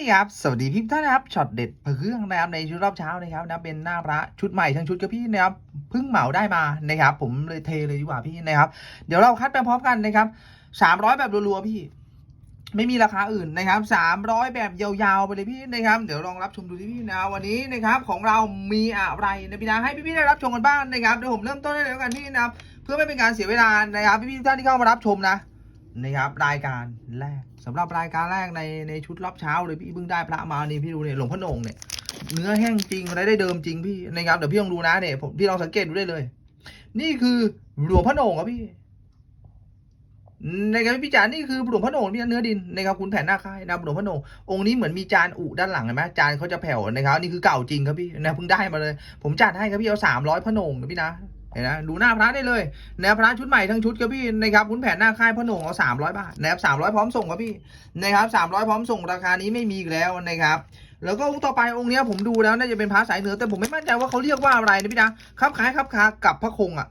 ดีครับ สวัสดีพี่ท่านนะครับ ช็อตเด็ดเครื่องนะครับในชุดรอบเช้านะครับนะเป็นหน้าพระชุดใหม่ทั้งชุดกับพี่นะครับเพิ่งเหมาได้มานะครับ ผมเลยเทเลยดีกว่าพี่นะครับ เดี๋ยวเราคัดไปพร้อมกันนะครับสามร้อยแบบรัวๆพี่ ไม่มีราคาอื่นนะครับสามร้อยแบบยาวๆไปเลยพี่นะครับ เดี๋ยวลองรับชมดูที่พี่นะวันนี้นะครับของเรามีอะไรนะพี่นะให้พี่ๆได้รับชมกันบ้างนะครับเดี๋ยวผมเริ่มต้นได้เลยแล้วกันพี่นะครับเพื่อไม่เป็นการเสียเวลานะครับพี่ๆท่านที่เข้ามารับชมนะ นะครับรายการแรกสำหรับรายการแรกในในชุดรอบเช้าเลยพี่เพิ่งได้พระมานี่พี่ดูเนี่ยหลวงพ่อโหนงเนี่ยเนื้อแห้งจริงอะไรได้เดิมจริงพี่นะครับเดี๋ยวพี่ลองดูนะเนี่ยผมพี่ลองสังเกตดูได้เลย นี่คือหลวงพ่อโหนงครับพี่นะครับพี่จานี่คือหลวงพ่อโหนงพี่เนื้อดินนะครับคุณแผ่นหน้าค่ายนะหลวงพ่อโหนงองค์นี้เหมือนมีจานอุด้านหลังเห็นไหมจานเขาจะแผ่วนะครับนี่คือเก่าจริงครับพี่นะเพิ่งได้มาเลย ผมจัดให้ครับพี่เอาสามร้อยพ่อโหนงนะพี่นะ เห็นนะดูหน้าพระได้เลยแนวพระชุดใหม่ทั้งชุดครับพี่นะครับคุณแผนหน้าค่ายพ่อหน่งเอาสามร้อยบาทนะครับสามร้อยพร้อมส่งครับพี่นะครับสามร้อยพร้อมส่งราคานี้ไม่มีอีกแล้วนะครับแล้วก็องค์ต่อไปองค์เนี้ยผมดูแล้วน่าจะเป็นพระสายเหนือแต่ผมไม่มั่นใจว่าเขาเรียกว่าอะไรนะพี่นะครับคล้ายครับคากับพระคงอะ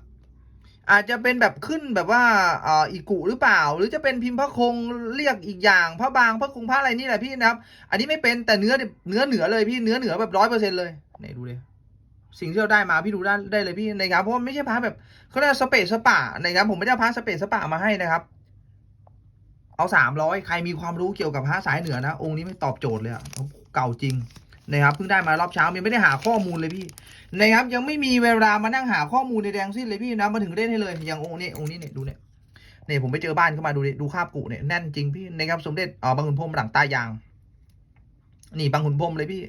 อาจจะเป็นแบบขึ้นแบบว่าอ่ออีกุหรือเปล่า หรือจะเป็นพิมพ์พระคงเรียกอีกอย่างพระบางพระคงพระอะไรนี่แหละพี่นะครับ อันนี้ไม่เป็นแต่เนื้อเนื้อเหนือเลยพี่เนื้อเหนือแบบร้อยเปอร์เซ็นต์เลยเนี่ยดูเลย สิ่งที่เราได้มาพี่ดูได้ได้เลยพี่นะครับเพราะว่าไม่ใช่พระแบบเขาเรียกสเปซสปะนะครับผมไม่ได้เอาพระสเปซสปะมาให้นะครับ เอาสามร้อยใครมีความรู้เกี่ยวกับพระสายเหนือนะองค์นี้ไม่ตอบโจทย์เลยอะเก่าจริงนะครับเพิ่งได้มารอบเช้ายังไม่ได้หาข้อมูลเลยพี่นะครับยังไม่มีเวลามานั่งหาข้อมูลในแดงสิ้นเลยพี่นะมาถึงเล่นให้เลยอย่างองค์นี้องค์นี้เนี่ยดูเนี่ยเนี่ยผมไปเจอบ้านเข้ามาดูดูคาบกุเนี่ยแน่นจริงพี่นะครับสมเด็จอ๋อบางขุนพรมหลังตายาง นี่บางขุนพรมเลยพี่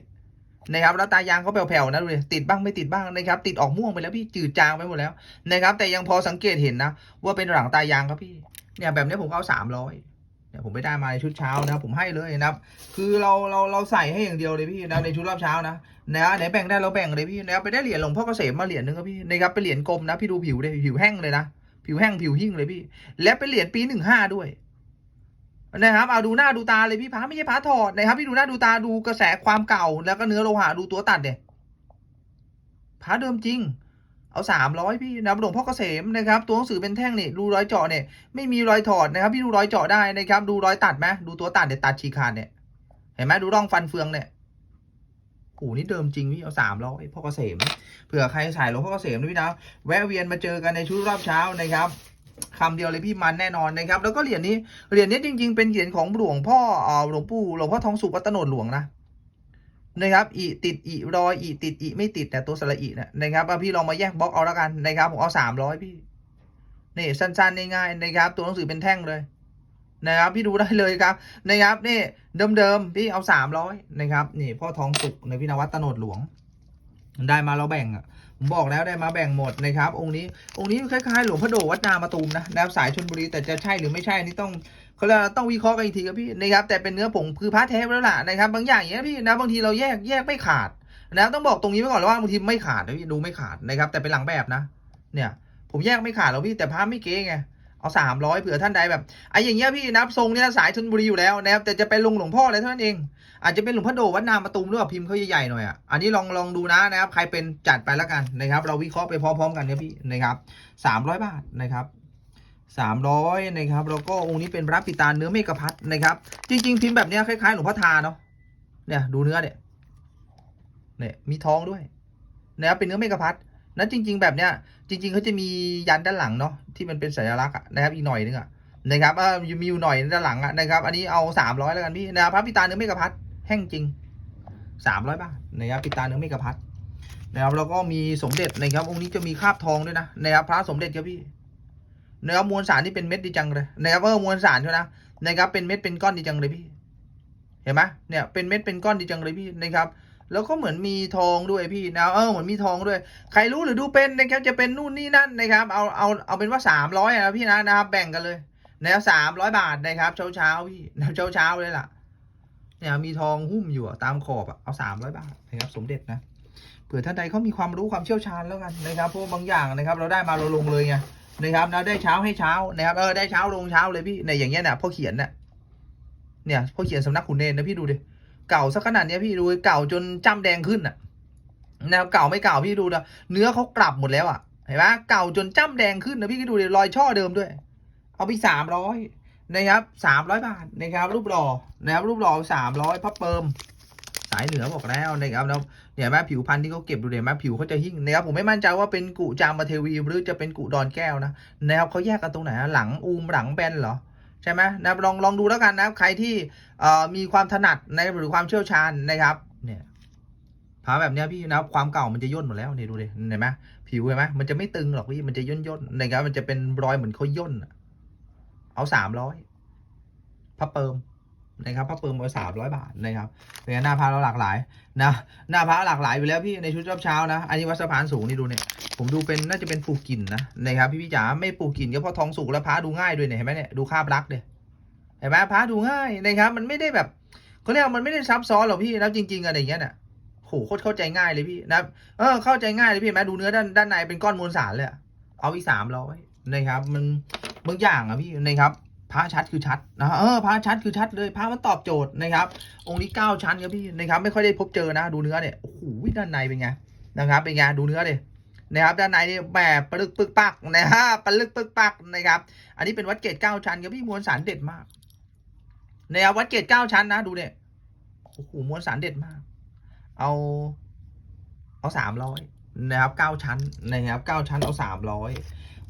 นะครับแล้วตายางเขาแผ่วๆนะดูดิติดบ้างไม่ติดบ้างนะครับติดออกม่วงไปแล้วพี่จืดจางไปหมดแล้วนะครับแต่ยังพอสังเกตเห็นนะว่าเป็นหลังตายางครับพี่เนี่ยแบบนี้ผมเอาสามร้อยเนี่ยผมไม่ได้มาในชุดเช้านะผมให้เลยนะครับ คือเราเราเราใส่ให้อย่างเดียวเลยพี่นะในชุดรอบเช้านะนะไหนแบ่งได้เราแบ่งเลยพี่นะครับไปได้เหรียญหลวงพ่อเกษมมาเหรียญนึงครับพี่นะครับเป็นเหรียญกลมนะพี่ดูผิวเลยผิวแห้งเลยนะผิวแห้งผิวหิ้งเลยพี่ และเป็นเหรียญปีหนึ่งห้าด้วย นะครับเอาดูหน้าดูตาเลยพี่พระไม่ใช่พระถอดนะครับ พี่ดูหน้าดูตาดูกระแสความเก่า แล้วก็เนื้อโลหะดูตัวตัดเนี่ยพระเดิมจริง เอาสามร้อยพี่นะหลวงพ่อเกษมนะครับ ตัวหนังสือเป็นแท่งนี่ดูรอยเจาะเนี่ยไม่มีรอยถอดนะครับ พี่ดูรอยเจาะได้นะครับ ดูรอยตัดไหมดูตัวตัดเนี่ยตัดฉีกขาดเนี่ยเห็นไหมดูร่องฟันเฟืองเนี่ยโอ้โหนี่เดิมจริงพี่เอาสามร้อยพ่อเกษมเผื่อใครสายหลวงพ่อเกษมนะพี่นะแวะเวียนมาเจอกันในชุดรอบเช้านะครับ คำเดียวเลยพี่มันแน่นอนนะครับ แล้วก็เหรียญนี้เหรียญนี้จริง ๆ เป็นเหรียญของหลวงพ่อหลวงปู่หลวงพ่อทองสุวัตโนดหลวงนะนะครับอีติดอีรอยอีติดอีไม่ติดแต่ตัวสระอีนะนะครับเอาพี่ลองมาแยกบล็อกเอาแล้วกันนะครับผมเอาสามร้อยพี่นี่สั้นๆง่ายๆนะครับ ตัวหนังสือเป็นแท่งเลยนะครับพี่ดูได้เลยครับนะครับนี่เดิมๆพี่เอาสามร้อยนะครับนี่พ่อทองสุกในพี่นวัดตโนดหลวง ได้มาเราแบ่งอะ บอกแล้วได้มาแบ่งหมดนะครับองค์นี้องค์นี้คล้ายๆ หลวงพ่อโดวัดนามาตูมนะนะครับสายชนบุรีแต่จะใช่หรือไม่ใช่อันนี้ต้องเขาเรียกว่าต้องวิเคราะห์กันอีกทีครับพี่นะครับแต่เป็นเนื้อผงคือพระแท้แล้วล่ะนะครับบางอย่างอย่างนี้พี่นะบางทีเราแยกแยกไม่ขาดนะต้องบอกตรงนี้ไว้ก่อนว่าบางทีไม่ขาดนะพี่ดูไม่ขาดนะครับแต่เป็นหลังแบบนะ เนี่ย ผมแยกไม่ขาดแล้วพี่แต่พระไม่เก๊ไง เอาสามร้อยเผื่อท่านใดแบบไอ้อย่างเงี้ยพี่นับทรงเนี่ยสายชนบุรีอยู่แล้วนะครับแต่จะเป็นลุงหลวงพ่ออะไรเท่านั้นเอง อาจจะเป็นหลวงพ่อโดวัดนามาตูมหรือเปล่าพิมพ์เขาใหญ่ๆหน่อยอะอันนี้ลองลองดูนะนะครับ ใครเป็นจัดไปแล้วกันนะครับ เราวิเคราะห์ไปพร้อมๆกันครับพี่นะครับสามร้อยบาทนะครับสามร้อยนะครับแล้วก็องค์นี้เป็นพระปิตาเนื้อเมฆพัดนะครับ จริง ๆ พิมพ์แบบเนี้ยคล้ายๆหลวงพ่อทาเนาะเนี่ยดูเนื้อเนี่ยเนี่ยมีทองด้วยนะครับเป็นเนื้อเมฆพัด นั้นจริง ๆ แบบเนี้ยจริง ๆเขาจะมียันด้านหลังเนาะที่มันเป็นสัญลักษณ์นะครับอีกหน่อยนึงอะนะครับเออมีอยู่หน่อยด้านหลังอะนะครับ อันนี้เอาสามร้อยแล้วกันพี่นะครับพระปิตาเนื้อเมฆพัดแห้งจริงสามร้อยบาทนะครับปิตาเนื้อเมกะพัดนะครับแล้วก็มีสมเด็จนะครับองค์นี้จะมีคราบทองด้วยนะนะครับพระสมเด็จครับพี่นะครับมวลสารนี่เป็นเม็ดดีจังเลยนะครับเออมวลสารใช่ไหมนะนะครับเป็นเม็ดเป็นก้อนดีจังเลยพี่ เห็นไหมเนี่ยเป็นเม็ดเป็นก้อนดีจังเลยพี่นะครับ แล้วก็เหมือนมีทองด้วยพี่นะเออเหมือนมีทองด้วย ใครรู้หรือดูเป็นนะครับจะเป็นนู่นนี่นั่นนะครับ เอาเอาเอาเป็นว่าสามร้อยนะพี่นะนะครับ แบ่งกันเลยนะสามร้อยบาทนะครับ เช้าเช้าพี่นะเช้าเช้าเลยล่ะ เนี่ยมีทองหุ้มอยู่ตามขอบอะเอาสามร้อยบาทนะครับสมเด็จนะเผื่อท่านใดเขามีความรู้ความเชี่ยวชาญแล้วกันนะครับเพราะบางอย่างนะครับ เราได้มาเราลงเลยไงนะครับนะได้เช้าให้เช้านะครับเออได้เช้าลงเช้าเลยพี่ในอย่างเงี้ยเนี่ยพ่อเขียนเนี่ยเนี่ยพ่อเขียนสำนักขุนเนรนะพี่ดูดิ เก่าสักขนาดนี้พี่ดูเก่าจนจ้ำแดงขึ้นอะนะครับเก่าไม่เก่าพี่ดูนะเนื้อเขากลับหมดแล้วอะเห็นไหมเก่าจนจ้ำแดงขึ้นนะพี่ก็ดูดิรอยช่อเดิมด้วย เอาไปสามร้อยนะครับสามร้อยบาทนะครับ รูปหล่อนะครับรูปหล่อสามร้อยพับเปิมสายเหนือบอกแล้วนะครับแล้วเนี่ยแม่ผิวพันธุ์ที่เขาเก็บดูเนี่ยแม่ผิวเขาจะหิ่งนะครับผมไม่มั่นใจว่าเป็นกุจามาเทวีหรือจะเป็นกุดอนแก้วนะนะครับเขาแยกกันตรงไหนหลังอูมหลังแบนเหรอ ใช่ไหมนะลองลองดูแล้วกันนะใครที่มีความถนัดในหรือความเชี่ยวชาญนะครับ เนี่ยผาแบบเนี้ยพี่นะความเก่ามันจะย่นหมดแล้วเนี่ยดูดิเห็นไหมผิวเห็นไหมมันจะไม่ตึงหรอกพี่มันจะย่นย่นๆนะครับมันจะเป็นรอยเหมือนเขาย่นเอาสามร้อยพับเปิมนะครับพับเปิมเอาสามร้อยบาทนะครับเป็นหน้าพาเราหลากหลาย นะหน้าพระหลากหลายอยู่แล้วพี่ในชุดรอบเช้านะ อันนี้วัดสะพานสูงนี่ดูเนี่ยผมดูเป็นน่าจะเป็นปูกินนะนะครับพี่พี่จ๋าไม่ปูกินก็เพราะทองสุกแล้วพระดูง่ายด้วยเนี่ยเห็นไหมเนี่ยดูคาบรักเดียเห็นไหมพระดูง่ายนะครับมันไม่ได้แบบเขาเรียกมันไม่ได้ซับซ้อนหรอกพี่นะจริงๆอะไรอย่างเงี้ยเนี่ยโหโคตรเข้าใจง่ายเลยพี่นะเออเข้าใจง่ายเลยพี่เห็นไหมดูเนื้อด้านด้านในเป็นก้อนมวลสารเลยเอาอีสามร้อยนะครับ มันบางอย่างอะพี่นะครับ พระชัดคือชัดนะเออพระชัดคือชัดเลยพระมันตอบโจทย์นะครับ องค์นี้เก้าชั้นครับพี่นะครับไม่ค่อยได้พบเจอนะ ดูเนื้อเนี่ยโอ้โหด้านในเป็นไงนะครับเป็นไงดูเนื้อเลยนะครับด้านในนี่แบบปลึกปึกปักนะฮะปลึกปึกปักนะครับ อันนี้เป็นวัดเกตเก้าชั้นครับพี่มวลสารเด็ดมากนะครับวัดเกตเก้าชั้นนะดูเนี่ยโอ้โหมวลสารเด็ดมาก เอาเอาสามร้อยนะครับเก้าชั้นนะครับเก้าชั้นเอาสามร้อย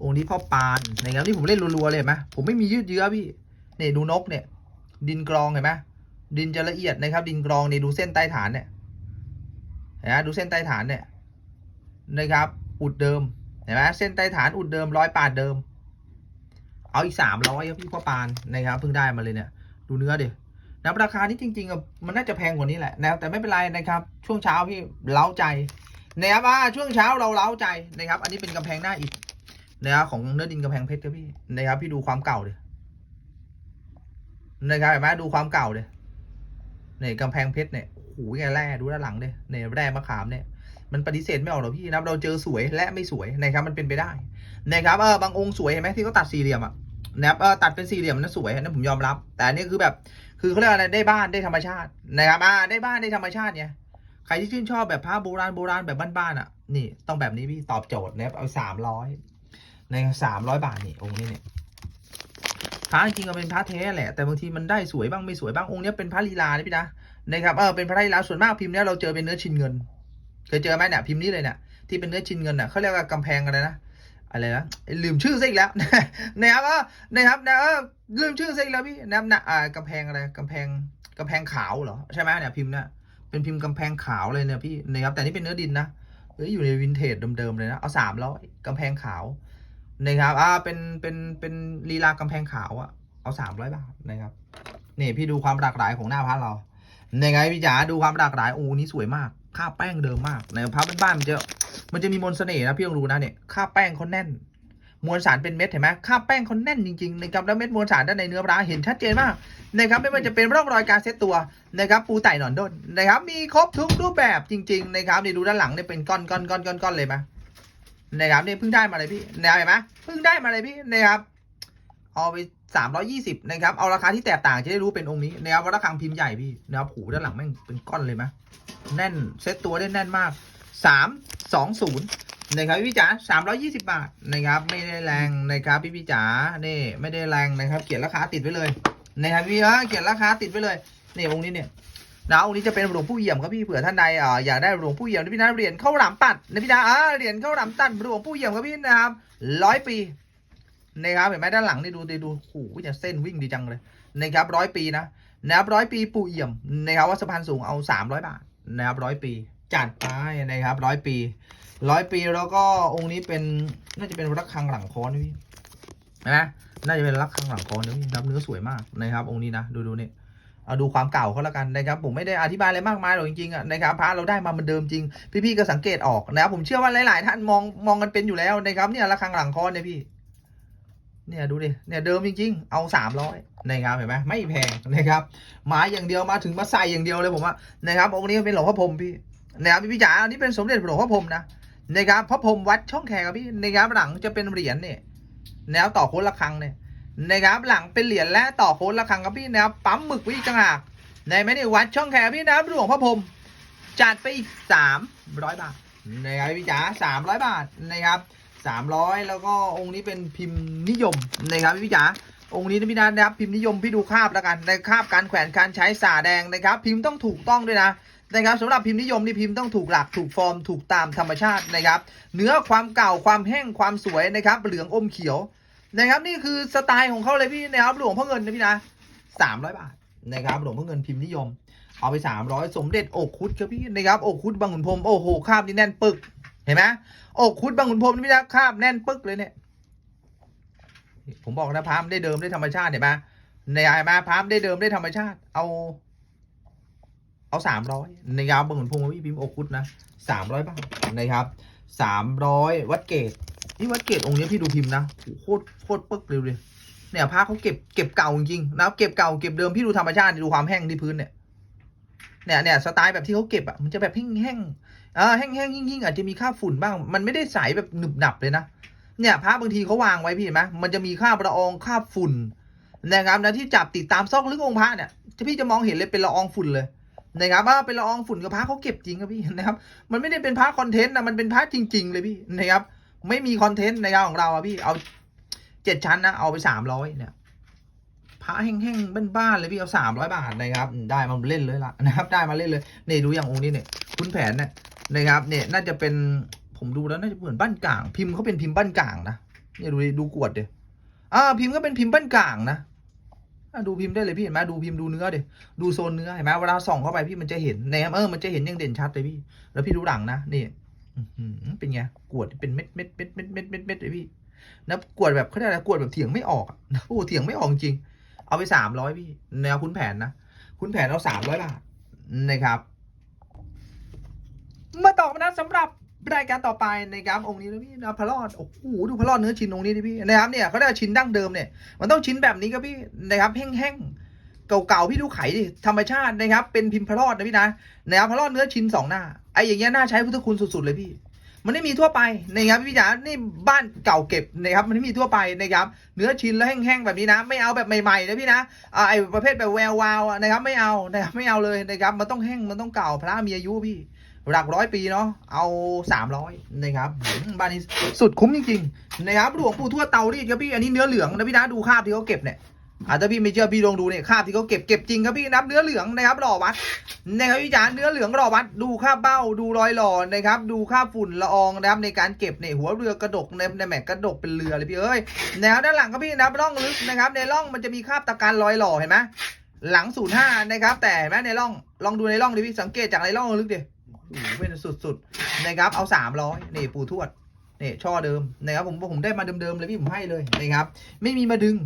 องค์นี้พ่อปานนะครับนี่ผมเล่นรัวๆเลยไหมผมไม่มียืดเยื้อพี่เนี่ยดูนกเนี่ย ดินกรองเห็นไหมดินจะละเอียดนะครับ ดินกรองเนี่ยดูเส้นใต้ฐานเนี่ยนไหมดูเส้นใต้ฐานเนี่ยนะครับ อุดเดิมเห็นไหมเส้นใต้ฐานอุดเดิมร้อยปาดเดิม เอาอีกสามร้อยพี่พ่อปานนะครับเพิ่งได้มาเลยเนี่ย ดูเนื้อดินะราคานี้จริงๆอะมันน่าจะแพงกว่านี้แหละนะแต่ไม่เป็นไรนะครับ ช่วงเช้าพี่เล้าใจนะครับอ่าช่วงเช้าเราเล้าใจนะครับ อันนี้เป็นกำแพงหน้าอิฐ นะครับของเนื้อดินกำแพงเพชรครับพี่นะครับพี่ดูความเก่าดินะครับเห็นไหมดูความเก่าเนี่ยกำแพงเพชรเนี่ยโอ้โหแกแร่ดูด้านหลังเนี่ยเนี่ยแร่มะขามเนี่ยมันปฏิเสธไม่ออกหรอกพี่นะเราเจอสวยและไม่สวยนะครับมันเป็นไปได้นะครับเออบางองค์สวยเห็นไหมที่เขาตัดสี่เหลี่ยมอะนะครับเออตัดเป็นสี่เหลี่ยมนั่นสวยนั่นผมยอมรับ แต่อันนี้คือแบบคือเขาเรียกอะไรได้บ้านได้ธรรมชาตินะครับอ่าได้บ้านได้ธรรมชาติเนี่ยใครที่ชื่นชอบแบบผ้าโบราณโบราณแบบบ้านๆอะนี่ต้องแบบนี้พี่ตอบโจทย์นะครับเอาสามร้อย ในสามร้อยบาทนี่องค์นี้เนี่ยพระจริงก็เป็นพระแท้แหละ แต่บางทีมันได้สวยบ้างไม่สวยบ้างองค์นี้เป็นพระลีลานะพี่นะนะครับเออเป็นพระลีลาส่วนมากพิมพ์เนี้ยเราเจอเป็นเนื้อชินเงินเคยเจอไหมเนี่ยพิมพ์นี้เลยเนี่ยที่เป็นเนื้อชินเงินน่ะเขาเรียกว่ากำแพงอะไรนะอะไรนะลืมชื่อซะอีกแล้วนะครับเออนะครับนะเออลืมชื่อซะอีกแล้วพี่นะครับนะอ่ากำแพงอะไรกำแพงกำแพงขาวเหรอใช่ไหมเนี่ยพิมพ์เนี่ยเป็นพิมพ์กำแพงขาวเลยเนี่ยพี่นะครับแต่นี่เป็นเนื้อดินนะเฮ้ยอยู่ในวินเทจเดิมๆเลยนะเอาสามร้อยกำแพงขาว นะครับ อ่า เป็น เป็น เป็นลีลากำแพงขาวอะเอาสามร้อยบาทนะครับ นี่พี่ดูความหลากหลายของหน้าพระเราในไงพี่จ๋าดูความหลากหลายโอ้นี่สวยมากค่าแป้งเดิมมากในพระบ้านๆมันจะ มันจะมีมนต์เสน่ห์นะพี่ลองดูนะเนี่ยค่าแป้งเขาแน่น มวลสารเป็นเม็ดเห็นไหมค่าแป้งเขาแน่นจริงๆนะครับแล้วเม็ดมวลสารด้านในเนื้อปลาเห็นชัดเจนมากนะครับไม่ว่าจะเป็นร่องรอยการเซตตัวนะครับปูไต่หนอนด้นนะครับมีครบทุกรูปแบบจริง ๆ นะครับนี่ดูด้านหลังเนี่ยเป็นก้อนก้อนก้อนก้อนก้อนเลยไหม นะครับนี่เพิ่งได้มาเลยพี่นะครับเห็นไหมเพิ่งได้มาเลยพี่นะครับเอาไปสามร้อยี่สิบนะครับเอาราคาที่แตกต่างจะได้รู้เป็นองค์นี้นะครับว่าระฆังพิมพ์ใหญ่พี่นะครับหูด้านหลังแม่งเป็นก้อนเลยไหมแน่นเซตตัวได้แน่นมากสามสองศูนย์นะครับพี่จ๋าสามร้อยี่สิบาทนะครับไม่ได้แรงนะครับพี่พี่จ๋านี่ไม่ได้แรงนะครับ เขียนราคาติดไว้เลยนะครับพี่เออเขียนราคาติดไว้เลยนี่องค์นี้เนี่ย นะองค์นี้จะเป็นหลวงผู้เยี่ยมครับพี่เผื่อท่านใดอ่าอยากได้หลวงผู้เยี่ยมนะพี่นะเหรียญเข้าหลามตัดนะพี่นะอ่าเหรียญเข้าหลามตัดหลวงผู้เยี่ยมครับพี่นะครับร้อยปีนะครับเห็นไหมด้านหลังนี่ดูดูโอ้โหจะเส้นวิ่งดีจังเลยนะครับร้อยปีนะนะครับร้อยปีปู่เอี่ยมนะครับวัดสะพานสูงเอาสามร้อยบาทนะครับร้อยปี จัดไปนะครับร้อยปีร้อยปีแล้วก็องค์นี้เป็นน่าจะเป็นรักคังหลังคอนนะพี่นะน่าจะเป็นรักคังหลังคอนนะพี่นับเนื้อสวยมากนะครับองค์นี้นะดูดูนี่ เอาดูความเก่าเขาแล้วกันนะครับ ผมไม่ได้อธิบายอะไรมากมายหรอกจริงๆอะนะครับพระเราได้มาเหมันเดิมจริง พี่ๆก็สังเกตออกนะครับผมเชื่อว่าหลายๆ ท่านมองมองกันเป็นอยู่แล้วนะครับเนี่ยระฆังหลังคอนเนี่ยพี่เนี่ยดูดิเนี่ยเดิมจริงๆ เอาสามร้อยนะครับเห็นไหมไม่แพงนะครับหมาอย่างเดียวมาถึงมาใส่อย่างเดียวเลยผมว่านะครับองค์นี้เป็นหลวงพ่อพรมพี่นะครับพี่จ๋าอันนี้เป็นสมเด็จหลวงพ่อพรมนะนะครับพระพรมวัดช่องแคครับพี่นะครับหลังจะเป็นเหรียญเนี่ยแนวต่อโค้ดระฆังเนี่ย นะครับหลังเป็นเหรียญและต่อโค้ดระฆังครับพี่นะครับปั๊มหมึกไว้อีกต่างหากในไม่ได้วัดช่องแคพี่นะครับหลวงพ่อพรมจัดไปอีกสามร้อยบาทนะครับพี่จ๋าสามร้อยบาทนะครับสามร้อยแล้วก็องค์นี้เป็นพิมพ์นิยมนะครับพี่จ๋าองค์นี้นะพี่นัทนะครับพิมพ์นิยมพี่ดูคาบแล้วกันในคาบการแขวนการใช้สาแดงนะครับ พิมพ์ต้องถูกต้องด้วยนะนะครับสำหรับพิมพ์นิยมนี่พิมพ์ต้องถูกหลักถูกฟอร์มถูกตามธรรมชาตินะครับ เนื้อความเก่าความแห้งความสวยนะครับเหลืองอมเขียว นะครับนี่คือสไตล์ของเขาเลยพี่นะครับหลวงพ่อเงินนะพี่นะสามร้อยบาทนะครับหลวงพ่อเงินพิมพ์นิยม เอาไปสามร้อยสมเด็จอกคุดครับพี่นะครับอกคุดบางขุนพรมโอ้โหคาบนี่แน่นปึกเห็นไหมอกคุดบางขุนพรมนี่พี่นะคาบแน่นปึกเลยเนี่ยผมบอกนะพามได้เดิมได้ธรรมชาติเห็นไหมในไอ้มาพามได้เดิมได้ธรรมชาติ เอา เอาสามร้อยในยาวบางขุนพรมพี่พิมพ์อกคุดนะสามร้อยบาทนะครับสามร้อยวัดเกต นี่วัดเกตองค์นี้พี่ดูพิมพ์นะโคตรโคตรปึกเลยเลยเนี่ยพระเขาเก็บเก็บเก่าจริงๆนะครับเก็บเก่าเก็บเดิมพี่ดูธรรมชาติดูความแห้งที่พื้นเนี่ยเนี่ยเนี่ยสไตล์แบบที่เขาเก็บอะมันจะแบบแห้งๆอ่าแห้งๆยิ่งๆอาจจะมีค่าฝุ่นบ้าง มันไม่ได้ใสแบบหนึบหนับเลยนะเนี่ยพระบางทีเขาวางไว้พี่เห็นไหมมันจะมีคราบละอองคราฝุ่นนะครับนะที่จับติดตามซอกลึกองค์พระเนี่ยพี่จะมองเห็นเลยเป็นละอองฝุ่นเลยนะครับว่าเป็นละอองฝุ่นกับพระเขาเก็บจริงครับพี่นะครับ มันไม่ได้เป็นพระคอนเทนต์นะมันเป็นพระจริง ๆ เลยพี่นะครับ ไม่มีคอนเทนต์ในงาของเราอะพี่เอาเจ็ดชั้นนะเอาไปสามร้อยเนี่ยพระแห้งๆบ้านๆเลยพี่เอาสามร้อยบาทนะครับ ได้มาเล่นเลยละนะครับ ได้มาเล่นเลยนี่ดูอย่างองค์นี้เนี่ยคุณแผนเนี่ยนะครับเนี่ยน่าจะเป็นผมดูแล้วน่าจะเหมือนบ้านกลาง พิมพ์เขาเป็นพิมพ์บ้านกลางนะเนี่ยดูดูกวดเดี๋ยอ่าพิมพ์ก็เป็นพิมพ์บ้านกลางนะดูพิมพ์ได้เลยพี่เห็นไหมดูพิมพ์ดูเนื้อเดี๋ยดูโซนเนื้อเห็นไหมเวลาส่องเข้าไปพี่มันจะเห็นแนมเออมันจะเห็นย่งเด่นชัดเลยพี่ แล้วพี่ดูหลังนะนี่ เป็นไงกวดเป็นเม็ดเม็ดเม็ดเม็ดเม็ดเม็ดเม็ดเลยพี่นะกวดแบบเขาเรียกอะไรกวดแบบเถียงไม่ออกอะโอ้เถียงไม่ออกจริง เอาไปสามร้อยพี่แนวคุณแผนนะคุณแผนเอาสามร้อยบาทนะครับมาต่อนะสำหรับรายการต่อไปนะครับองค์นี้นะพี่นะพระรอดโอ้โหดูพระรอดเนื้อชิ้นองค์นี้ดิพี่นะครับเนี่ยเขาได้ชิ้นดั้งเดิมเนี่ย มันต้องชิ้นแบบนี้ครับพี่นะครับแห้งๆเก่าๆพี่ดูไข่ดิธรรมชาตินะครับ เป็นพิมพ์พระรอดนะพี่นะนะครับพระรอดเนื้อชิ้นสองหน้า อ้อย่างเงี้ยน่าใช้พุทธคุณสุดๆเลยพี่ มันไม่มีทั่วไปนะครับพี่จ๋านี่บ้านเก่าเก็บนะครับมันไม่มีทั่วไปนะครับเนื้อชิ้นแล้วแห้งๆแบบนี้นะ ไม่เอาแบบใหม่ๆนะพี่นะอ่าไอ้ประเภทแบบแวววาวนะครับไม่เอานะครับไม่เอาเลยนะครับมันต้องแห้งมันต้องเก่าพระมีอายุพี่หลักร้อยปีเนาะ เอาสามร้อยนะครับบ้านนี้สุดคุ้มจริงๆนะครับหลวงปู่ทวดเตารีดครับพี่ อันนี้เนื้อเหลืองนะพี่นะดูคาบที่เขาเก็บเนี่ย อาจจะถ้าพี่ไม่เชื่อพี่ลองดูเนี่ยคราบที่เขาเก็บเก็บจริงครับพี่นับเนื้อเหลืองนะครับหล่อวัดนะครับพี่จ๋าเนื้อเหลืองหล่อวัด ดูคราบเบ้าดูรอยหล่อนะครับดูคราบฝุ่นละอองนะครับในการเก็บเนี่ยหัวเรือกระดกในในแม็กกระดกเป็นเรือเลยพี่เอ้ยแนวด้านหลังครับพี่นับร่องลึกนะครับ ในร่องมันจะมีคราบตะการรอยหล่อเห็นไหมหลังศูนย์ห้านะครับ แต่เห็นไหมในร่องลองดูในร่องดิพี่สังเกตจากในร่องลึกดิโอ้โหเป็นสุดๆนะครับเอาสามร้อยนี่ปู่ทวด นี่ช่อเดิมนะครับผมผมได้มาเดิมๆเลยพี่ผมให้เลยนะครับ ไม่มีมาดึง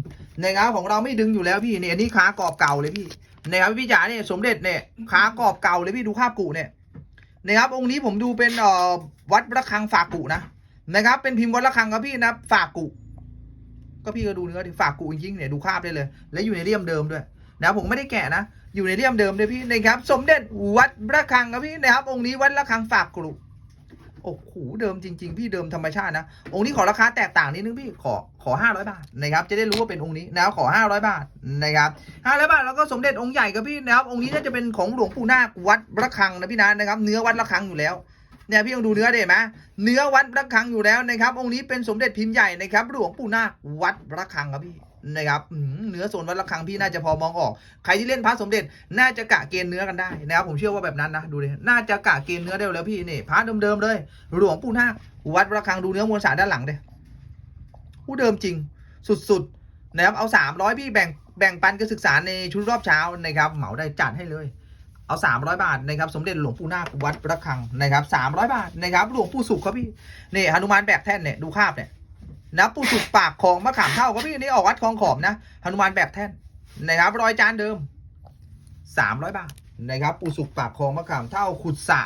นะครับของเราไม่ดึงอยู่แล้วพี่นี่อันนี้ขากรอบเก่าเลยพี่นะครับพี่จ๋าเนี่ยสมเด็จเนี่ยขากรอบเก่าเลยพี่ดูคาบกุเนี่ยนะครับองค์นี้ผมดูเป็นเอ่อวัดระฆังฝากกุนะนะครับ เป็นพิมพ์วัดระฆังครับพี่นะฝากกุก็พี่ก็ดูเนื้อดิฝากกุจริงๆเนี่ยดูคาบได้เลย และอยู่ในเลี่ยมเดิมด้วยนะผมไม่ได้แกะนะ อยู่ในเลี่ยมเดิมด้วยพี่นะครับ สมเด็จวัดระฆังครับพี่นะครับองค์นี้วัดระฆังฝากกุ โอ้โหเดิมจริง ๆ พี่เดิมธรรมชาตินะ องค์นี้ขอราคาแตกต่างนิดนึงพี่ขอขอห้าร้อยบาทนะครับจะได้รู้ว่าเป็นองค์นี้นะครับขอห้าร้อยบาทนะครับห้าร้อยบาทแล้วก็สมเด็จองค์ใหญ่ครับพี่นะครับองค์นี้น่าจะเป็นของหลวงปู่นาควัดระฆังนะพี่นะนะครับ เนื้อวัดระฆังอยู่แล้วเนี่ยพี่ลองดูเนื้อเด็ไหมเนื้อวัดระฆังอยู่แล้วนะครับ องค์นี้เป็นสมเด็จพิมพ์ใหญ่นะครับหลวงปู่นาควัดระฆังครับพี่ นะครับเนื้อโซนวัดระฆังพี่น่าจะพอมองออก ใครที่เล่นพระสมเด็จน่าจะกะเกณฑ์เนื้อกันได้นะครับผมเชื่อว่าแบบนั้นนะดูดิน่าจะกะเกณฑ์เนื้อได้แล้วพี่นี่พระเดิมๆเลยหลวงปู่นาควัดระฆังดูเนื้อมวลสารด้านหลังเด้ผู้เดิมจริงสุดๆนะครับเอาสามร้อยพี่แบ่งแบ่งปันการศึกษาในชุดรอบเช้านะครับเหมาได้จัดให้เลยเอาสามร้อยบาทนะครับสมเด็จหลวงปู่นาควัดระฆังนะครับสามร้อยบาทนะครับหลวงปู่สุขครับพี่นี่หนุมานแบกแท่นเนี่ยดูคาบเนี่ย นะปูสุขปากของมะขามเท่าครับพี่นี่ออกวัดคลองขอมนะหนุมานแบกแท่นนะครับรอยจานเดิมสามร้อยบาทนะครับปูสุขปากของมะขามเท่าขุดสะ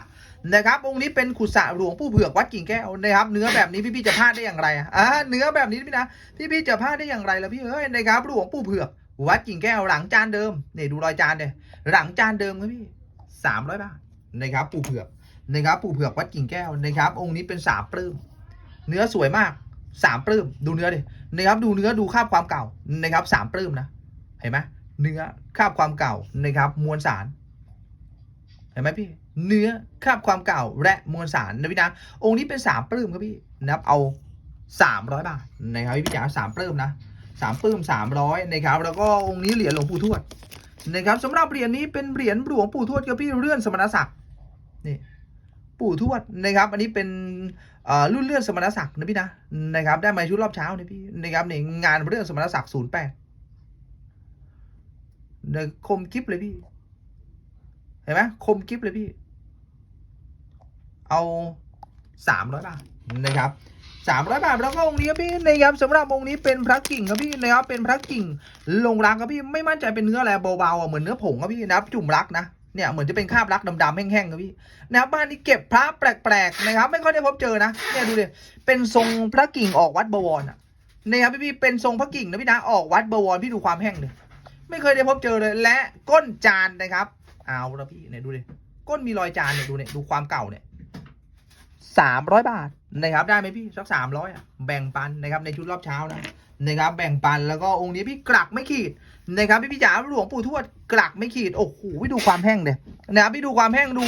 นะครับองค์นี้เป็นขุดสะหลวงปู่เผือกวัดกิ่งแก้วนะครับเนื้อแบบนี้พี่ๆจะพลาดได้อย่างไรอะอ่าเนื้อแบบนี้พี่นะพี่ๆจะพลาดได้อย่างไรล่ะพี่เอ้ยนะครับหลวงปู่เผือกวัดกิ่งแก้วหลังจานเดิมเนี่ยดูรอยจานเนี่ยหลังจานเดิมครับพี่สามร้อยบาทนะครับปูเผือกนะครับปูเผือกวัดกิ่งแก้วนะครับองค์นี้เป็นสาปลื้มเนื้อสวยมาก สามปลื้มดูเนื้อดินะครับดูเนื้อดูคาบความเก่านะครับสามปลื้มนะเห็นไหมเนื้อคาบความเก่านะครับ มวลสาร เห็นไหมพี่ เนื้อคาบความเก่าและมวลสารนะพี่นะองค์นี้เป็นสามปลื้มครับพี่นะครับเอาสามร้อยบาทนะครับพี่จ๋าสามปลื้มนะสามปลื้มสามร้อยนะครับแล้วก็องค์นี้เหรียญหลวงปู่ทวดนะครับสำหรับเหรียญนี้เป็นเหรียญหลวงปู่ทวดครับพี่เลื่อนสมณศักดิ์นี่ปู่ทวดนะครับ อันนี้เป็น รุ่นเลื่อนสมณศักดิ์นะพี่นะนะครับได้มาชุดรอบเช้านี่พี่นะครับนี่งานเรื่องสมณศักดิ์ศูนย์แปดเนี่ยคมกิฟเลยพี่ เห็นไหมคมกิฟเลยพี่ เอาสามร้อยบาทนะครับสามร้อยบาทแล้วก็องค์นี้ครับพี่นะครับสำหรับองค์นี้เป็นพระกิ่งครับพี่นะครับเป็นพระกิ่งลงรักครับพี่ไม่มั่นใจเป็นเนื้ออะไรเบาๆเหมือนเนื้อผงครับพี่นะครับจุ่มรักนะ เนี่ยเหมือนจะเป็นคราบรักดำๆแห้งๆครับพี่นะครับบ้านนี้เก็บพระแปลกๆนะครับ ไม่ค่อยได้พบเจอนะเนี่ยดูเดิเป็นทรงพระกิ่งออกวัดบวรอะนะครับพี่พี่เป็นทรงพระกิ่งนะพี่นะออกวัดบวรพี่ดูความแห้งเลยไม่เคยได้พบเจอเลย และก้นจานนะครับเอาละพี่เนี่ยดูเดิก้นมีรอยจานเนี่ยดูเนี่ยดูความเก่าเนี่ยสามร้อยบาทนะครับได้ไหมพี่สักสามร้อยอะแบ่งปันนะครับในชุดรอบเช้านะนะครับแบ่งปันแล้วก็องค์นี้พี่กลักไม่ขีด นะครับพี่พี่จ๋าหลวงปู่ทวดกลักไม่ขีดโอ้โหพี่ดูความแห้งเลยนะครับพี่ดูความแห้งดู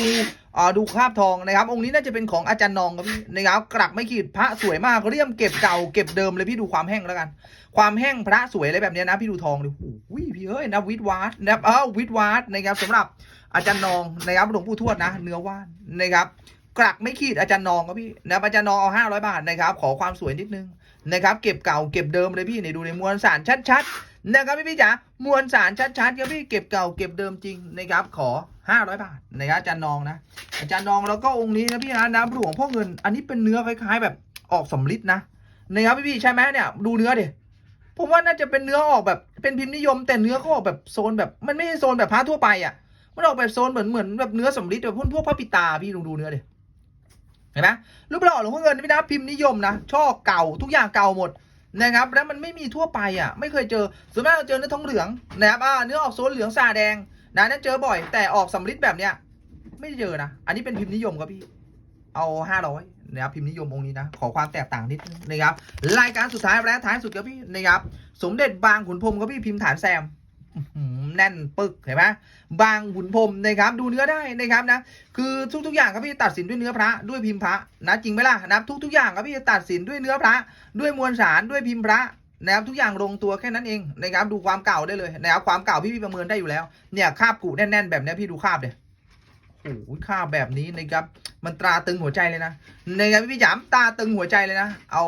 อ่อดูคราบทองนะครับ องค์นี้น่าจะเป็นของอาจารย์นองครับพี่นะครับกลักไม่ขีดพระสวยมากเรียมเก็บเก่าเก็บเดิมเลยพี่ดูความแห้งแล้วกัน ความแห้งพระสวยอะไรแบบนี้นะพี่ดูทองดิโอ้โหพี่เอ้ยนะวิทวาดนะครับเอ้าวิทวาดนะครับสำหรับอาจารย์นองนะครับหลวงปู่ทวดนะ เนื้อว่านนะครับกลักไม่ขีดอาจารย์นองครับพี่นะครับอาจารย์นองเอาห้าร้อยบาทนะครับขอความสวยนิดนึงนะครับเก็บเก่าเก็บเดิมเลยพี่ในดูในมวลสารชัดๆ นะครับพี่พี่จ๋ามวลสารชัดๆครับพี่เก็บเก่าเก็บเดิมจริงนะครับขอห้าร้อยบาทนะครับอาจารย์นองนะ อาจารย์นองแล้วก็องค์นี้นะพี่นะน้ำหลวงพ่อเงิน อันนี้เป็นเนื้อคล้ายๆ แบบออกสำลิดนะนะครับพี่พี่ใช่ไหมเนี่ยดูเนื้อดิผมว่าน่าจะเป็นเนื้อออกแบบเป็นพิมพ์นิยม แต่เนื้อเขาออกแบบโซนแบบมันไม่ใช่โซนแบบพระทั่วไปอะมันออกแบบโซนเหมือนเหมือนแบบเนื้อสำลิดแบบพวกพวกพระปิตาพี่ลองดูเนื้อดิเห็นไหมรูปหล่อหลวงพ่อเงินพี่นะพิมพ์นิยมนะช่อเก่าทุกอย่างเก่าหมด นะครับ แล้วมันไม่มีทั่วไปอะ ไม่เคยเจอส่วนมากเราเจอเนื้อทองเหลืองนะครับอ่าเนื้อออกโซนเหลืองสาแดงนะนั่นเจอบ่อย แต่ออกสำลิดแบบเนี้ยไม่ได้เจอนะ อันนี้เป็นพิมพ์นิยมครับพี่ เอาห้าร้อยนะครับพิมพ์นิยมองค์นี้นะ ขอความแตกต่างนิดนะครับ รายการสุดท้ายและท้ายสุดครับพี่นะครับ สมเด็จบางขุนพรหมครับพี่พิมพ์ฐานแซม แน่นปึกเห็นไหมบางขุนพรมนะครับ ดูเนื้อได้นะครับนะ คือทุกๆอย่างครับพี่ตัดสินด้วยเนื้อพระด้วยพิมพ์พระนะจริงไหมล่ะนะทุกๆอย่างครับพี่ตัดสินด้วยเนื้อพระ ด้วยมวลสารด้วยพิมพ์พระนะครับทุกอย่างลงตัวแค่นั้นเองนะครับดูความเก่าได้เลยนะครับความเก่าพี่พี่ประเมินได้อยู่แล้วเนี่ยคาบกุแน่นๆแบบนี้พี่ดูคาบเดี๋ยโอ้โหคาบแบบนี้นะครับมันตราตึงหัวใจเลยนะนะครับพี่พี่หยามตาตึงหัวใจเลยนะ เอา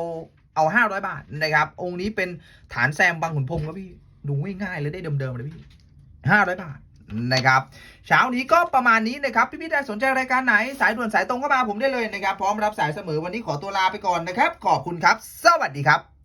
เอาห้าร้อยบาทนะครับ องค์นี้เป็นฐานแซมบางขุนพรมครับพี่ ดูง่ายๆเลยได้เดิมๆเลยพี่ห้าร้อยบาทนะครับเช้านี้ก็ประมาณนี้นะครับพี่พี่ได้สนใจรายการไหนสายด่วนสายตรงก็มาผมได้เลยนะครับ พร้อมรับสายเสมอวันนี้ขอตัวลาไปก่อนนะครับ ขอบคุณครับ สวัสดีครับ